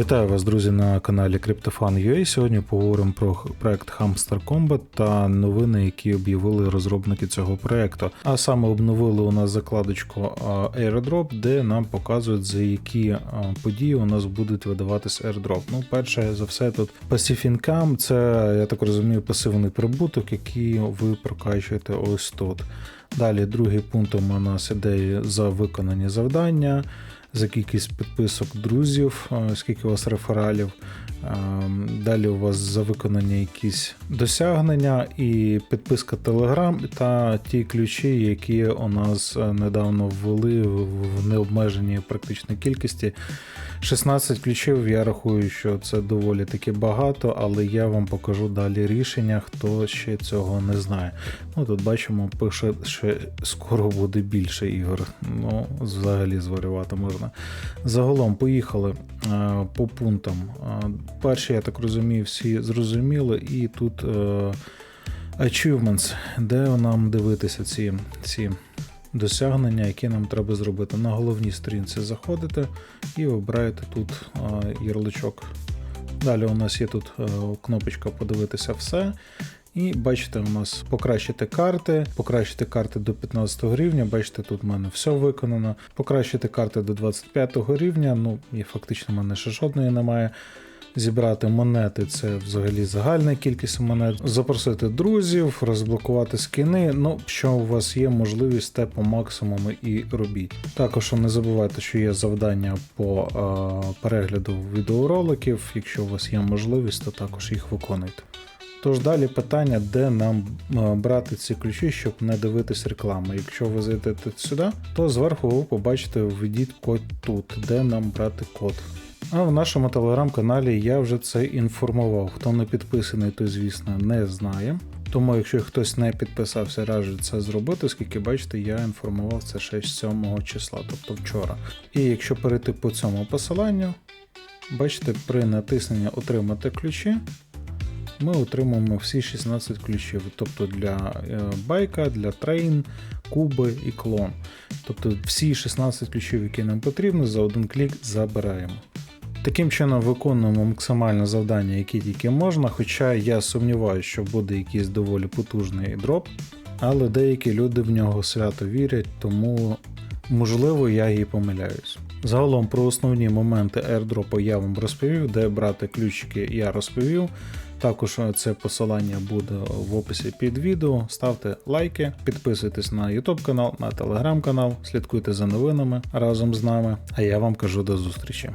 Вітаю вас, друзі, на каналі CryptoFan.ua. Сьогодні поговоримо про проект Hamster Combat та новини, які об'явили розробники цього проекту. А саме обновили у нас закладочку Airdrop, де нам показують, за які події у нас будуть видаватись Airdrop. Ну, перше за все, тут Passive Income, це, я так розумію, пасивний прибуток, який ви прокачуєте ось тут. Далі, другий пункт у нас іде за виконані завдання за кількість підписок друзів, е, скільки у вас рефералів. Е, Далі у вас за виконання якісь досягнення і підписка Telegram та ті ключі, які у нас е, недавно ввели в необмеженій практичній кількості. 16 ключів, я рахую, що це доволі таки багато, але я вам покажу далі рішення, хто ще цього не знає. Ну тут бачимо, пише, що скоро буде більше ігор. Ну, взагалі зварювати можна. Загалом поїхали е, по пунктам. Е, перші, я так розумію, всі зрозуміли, і тут е, achievements, де нам дивитися ці, ці досягнення, які нам треба зробити. На головній сторінці заходите і обираєте тут ярличок. Далі у нас є тут кнопочка подивитися все. І бачите, у нас покращити карти, покращити карти до 15 рівня. Бачите, тут в мене все виконано. Покращити карти до 25 рівня. Ну і фактично в мене ще жодної немає. Зібрати монети це взагалі загальна кількість монет. Запросити друзів, розблокувати скини. Ну, що у вас є можливість, те по максимуму і робіть. Також не забувайте, що є завдання по е, перегляду відеороликів. Якщо у вас є можливість, то також їх виконуйте. Тож далі питання, де нам е, брати ці ключі, щоб не дивитись рекламу. Якщо ви зайдете сюди, то зверху ви побачите введіть код тут, де нам брати код. А в нашому телеграм-каналі я вже це інформував. Хто не підписаний, той, звісно, не знає. Тому, якщо хтось не підписався, раджу це зробити, оскільки бачите, я інформував це ще з 7 числа, тобто вчора. І якщо перейти по цьому посиланню, бачите, при натисненні Отримати ключі, ми отримаємо всі 16 ключів, тобто для е, байка, для трейн, куби і клон. Тобто всі 16 ключів, які нам потрібні, за один клік забираємо. Таким чином виконуємо максимальне завдання, яке тільки можна, хоча я сумніваюся, що буде якийсь доволі потужний дроп, але деякі люди в нього свято вірять, тому можливо я і помиляюсь. Загалом про основні моменти airdrop я вам розповів, де брати ключики я розповів. Також це посилання буде в описі під відео. Ставте лайки, підписуйтесь на YouTube канал, на телеграм канал, слідкуйте за новинами разом з нами. А я вам кажу до зустрічі.